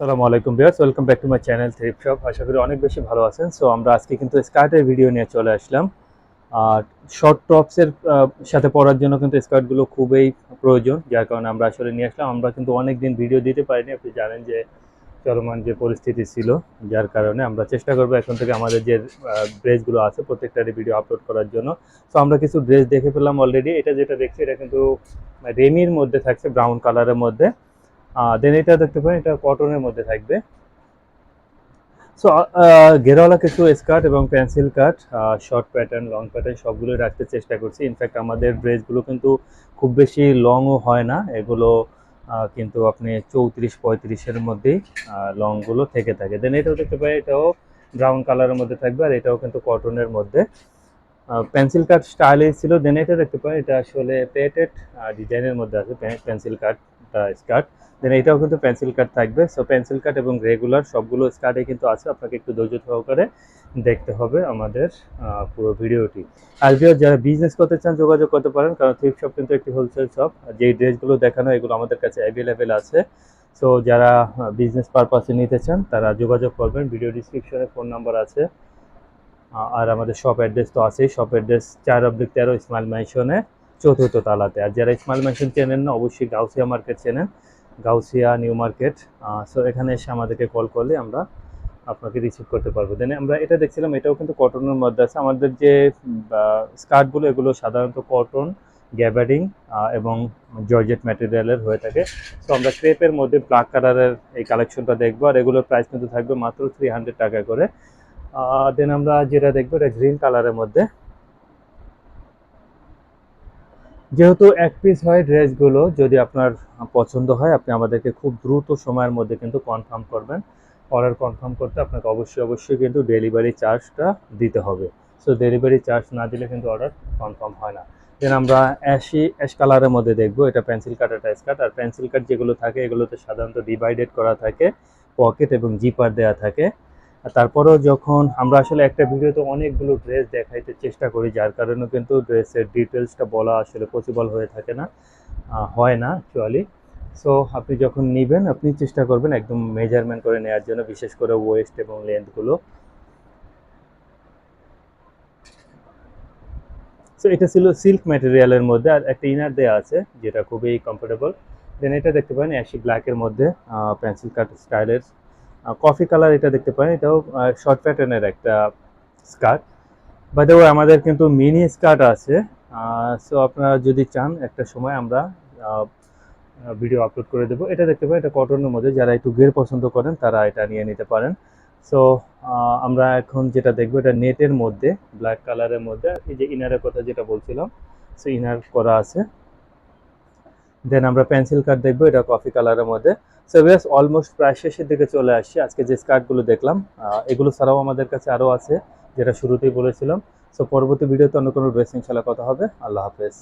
সালামু আলাইকুম বিয়ার্স welcome back to my channel thrift shop আশা করি অনেক বেশি ভালো আছেন। সো আমরা আজকে কিন্তু স্কার্টের ভিডিও নিয়ে চলে আসলাম। আর শর্ট টপসের সাথে পরার জন্য কিন্তু স্কার্টগুলো খুবই প্রয়োজন, যার কারণে আমরা আসলে নিয়ে আসলাম। আমরা কিন্তু অনেক দিন ভিডিও দিতে পারিনি, আপনি জানেন যে চলমান যে পরিস্থিতি ছিল, যার কারণে আমরা চেষ্টা করব এখন থেকে আমাদের যে ড্রেসগুলো আছে প্রত্যেকটারই ভিডিও আপলোড করার জন্য। তো আমরা কিছু ড্রেস দেখে ফেললাম অলরেডি এটা যেটা দেখছি, এটা কিন্তু রেমির মধ্যে থাকছে ব্রাউন কালারের মধ্যে। দেন এটা দেখতে পারেন, এটা কটনের মধ্যে থাকবে। সো ঘেরাওয়ালা কিছু স্কার্ট এবং pencil cut short pattern long pattern সবগুলো রাখতে চেষ্টা করছি। ইনফ্যাক্ট আমাদের ড্রেসগুলো কিন্তু খুব বেশি লংও হয় না। এগুলো কিন্তু আপনি চৌত্রিশ পঁয়ত্রিশের মধ্যেই লংগুলো থেকে থাকে। দেন এটাও দেখতে পাই এটাও ব্রাউন কালারের মধ্যে থাকবে আর এটাও কিন্তু কটনের মধ্যে। পেন্সিল কাট স্টাইলে ছিল। দেন এটা দেখতে পাই এটা আসলে পেটেড ডিজাইনের মধ্যে আছে পেন্সিল কাট স্কার্ট দেন এটাও কিন্তু পেন্সিল কাট থাকবে। সো পেন্সিল কাট এবং রেগুলার সবগুলো স্কার্টে কিন্তু আছে। আপনাকে একটু ধৈর্য সহকারে দেখতে হবে আমাদের পুরো ভিডিওটি। আর যারা বিজনেস করতে চান, যোগাযোগ করতে পারেন, কারণ থ্রিপ শপ কিন্তু একটি হোলসেল শপ যেই ড্রেসগুলো দেখানো, এগুলো আমাদের কাছে অ্যাভেলেবেল আছে। সো যারা বিজনেস পারপাসে নিতে চান, তারা যোগাযোগ করবেন। ভিডিও ডিসক্রিপশনে ফোন নাম্বার আছে। আর আমাদের শপ অ্যাড্রেস তো আছেই। শপ অ্যাড্রেস চার অব্লিক তেরো ইসমাইল ম্যানশনে চতুর্থ তালাতে। আর যারা ইসমাইল ম্যানশন চেনেন না, অবশ্যই গাউসিয়া মার্কেট চেনেন। গাউসিয়া নিউ মার্কেট সো এখানে এসে আমাদেরকে কল করলে আমরা আপনাকে রিসিভ করতে পারব। দেন আমরা এটা দেখছিলাম, এটাও কিন্তু কটনের মধ্যে আছে। আমাদের যে স্কার্টগুলো এগুলো সাধারণত কটন গ্যাবার্ডিং এবং জর্জেট ম্যাটেরিয়ালের হয়ে থাকে। সো আমরা ক্রেপের মধ্যে ব্ল্যাক কালারের এই কালেকশনটা দেখব। আর এগুলোর প্রাইস কিন্তু থাকবে মাত্র থ্রি হান্ড্রেড টাকা করে। দেন আমরা যেটা দেখব, এটা গ্রিন কালারের মধ্যে। যেহেতু এক পিস হয় ড্রেসগুলো যদি আপনার পছন্দ হয়, আপনি আমাদেরকে খুব দ্রুত সময়ের মধ্যে কিন্তু কনফার্ম করবেন। অর্ডার কনফার্ম করতে আপনাকে অবশ্যই অবশ্যই কিন্তু ডেলিভারি চার্জটা দিতে হবে। সো ডেলিভারি চার্জ না দিলে কিন্তু অর্ডার কনফার্ম হয় না। দেন আমরা অ্যাশি অ্যাশ কালারের মধ্যে দেখব, এটা পেন্সিল কাট একটা স্কার্ট আর পেন্সিল কাট যেগুলো থাকে, এগুলোতে সাধারণত ডিভাইডেড করা থাকে পকেট এবং জিপার দেওয়া থাকে। তারপরেও যখন আমরা আসলে একটা ভিডিওতে অনেকগুলো ড্রেস দেখাইতে চেষ্টা করি, যার কারণে কিন্তু ড্রেসের ডিটেলসটা বলা আসলে পসিবল হয়ে থাকে না হয় না অ্যাকচুয়ালি সো আপনি যখন নেবেন, আপনি চেষ্টা করবেন একদম মেজারমেন্ট করে নেওয়ার জন্য, বিশেষ করে ওয়েস্ট এবং লেন্থগুলো সো এটা ছিল সিল্ক ম্যাটেরিয়ালের মধ্যে, আর একটা ইনার দেওয়া আছে, যেটা খুবই কমফোর্টেবল দেন এটা দেখতে পারেন অ্যাশি ব্ল্যাকের মধ্যে পেন্সিল কাট স্টাইলের কফি কালার এটা দেখতে পারেন, এটাও শর্ট প্যাটার্নের একটা স্কার্ট বাই দ্য আমাদের কিন্তু মিনি স্কার্ট আছে। সো আপনারা যদি চান, একটা সময় আমরা ভিডিও আপলোড করে দেবো। এটা দেখতে পারেন, এটা কটনের মধ্যে। যারা একটু গের পছন্দ করেন, তারা এটা নিয়ে নিতে পারেন। সো আমরা এখন যেটা দেখব, এটা নেটের মধ্যে ব্ল্যাক কালারের মধ্যে। এই যে ইনারের কথা যেটা বলছিলাম সো ইনার করা আছে। দেন আমরা পেন্সিল কার্ড দেখব, এটা কফি কালারের মধ্যে। সো বেশ অলমোস্ট প্রায় শেষের দিকে চলে আসছি। আজকে যে স্কার্টগুলো দেখলাম এগুলো ছাড়াও আমাদের কাছে আরও আছে, যেটা শুরুতেই বলেছিলাম। সো পরবর্তী ভিডিওতে অন্য কোনো ড্রেসিং ছাড়া কথা হবে। আল্লাহ হাফেজ।